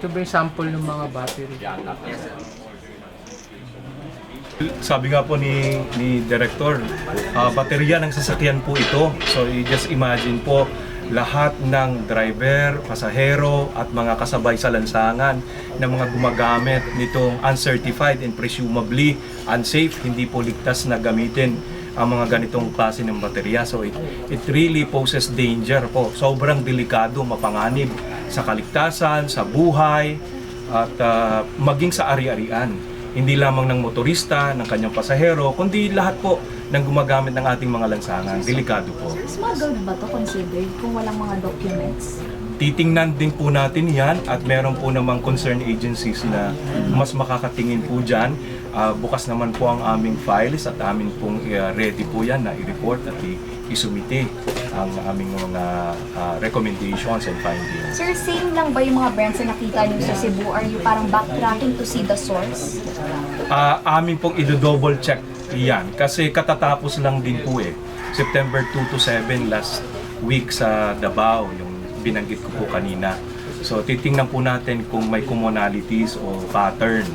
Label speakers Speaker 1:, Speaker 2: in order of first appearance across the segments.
Speaker 1: Ito ba yung sample ng mga battery?
Speaker 2: Sabi nga po ni, ni Director, ah, baterya ng sasakyan po ito. So you just imagine po, lahat ng driver, pasahero at mga kasabay sa lansangan na mga gumagamit nitong uncertified and presumably unsafe, hindi po ligtas na gamitin ang mga ganitong klase ng baterya. So it, it really poses danger po. Sobrang delikado, mapanganib sa kaligtasan, sa buhay, at ah, maging sa ari-arian. Hindi lamang ng motorista, ng kanyang pasahero, kundi lahat po ng gumagamit ng ating mga lansangan. Delikado po.
Speaker 3: Smuggled ba to considered kung walang mga documents?
Speaker 2: Titingnan din po natin yan at meron po namang concerned agencies na mas makakatingin po dyan. Ah, bukas naman po ang aming files at amin pong ah, ready po yan na i-report at isumite ang aming mga ah, recommendations and findings.
Speaker 3: Sir, same lang ba yung mga brands na nakita niyo sa Cebu? Are you parang backtracking to see the source?
Speaker 2: Ah, amin pong i-double check yan kasi katatapos lang din po eh. September 2 to 7 last week sa Davao, yung binanggit ko po kanina. So titingnan po natin kung may commonalities o pattern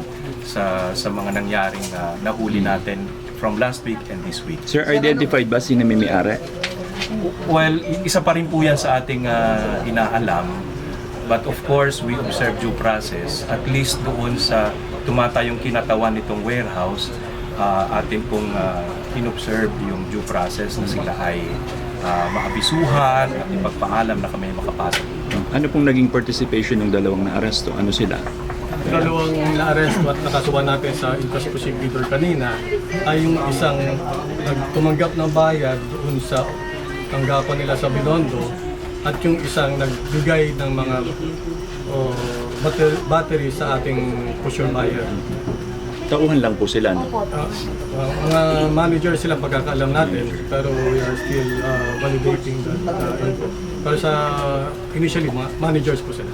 Speaker 2: sa sa mga nangyaring ah, nahuli natin from last week and this week.
Speaker 4: Sir, identified ba sino may may-ari?
Speaker 2: Well, isa pa rin po yan sa ating ah, inaalam. But of course, we observe due process. At least doon sa tumatayong kinatawan nitong warehouse, ah, atin pong uh, inobserve yung due process na sila ay ah, maabisuhan at ipagpaalam na kami makapasok.
Speaker 4: Ano pong naging participation ng dalawang na-aresto? Ano sila?
Speaker 5: dalawang na-arresto at nakasuhan natin sa Incas Prosecutor kanina ay yung isang nagtumanggap ng bayad doon sa tanggapan nila sa Binondo at yung isang nagbigay ng mga oh, battery sa ating pusher buyer.
Speaker 4: Tauhan lang po sila, no?
Speaker 5: Ah, ah, mga manager sila pagkakaalam natin pero we are still ah, validating that uh, info. Pero sa initially, mga managers po sila.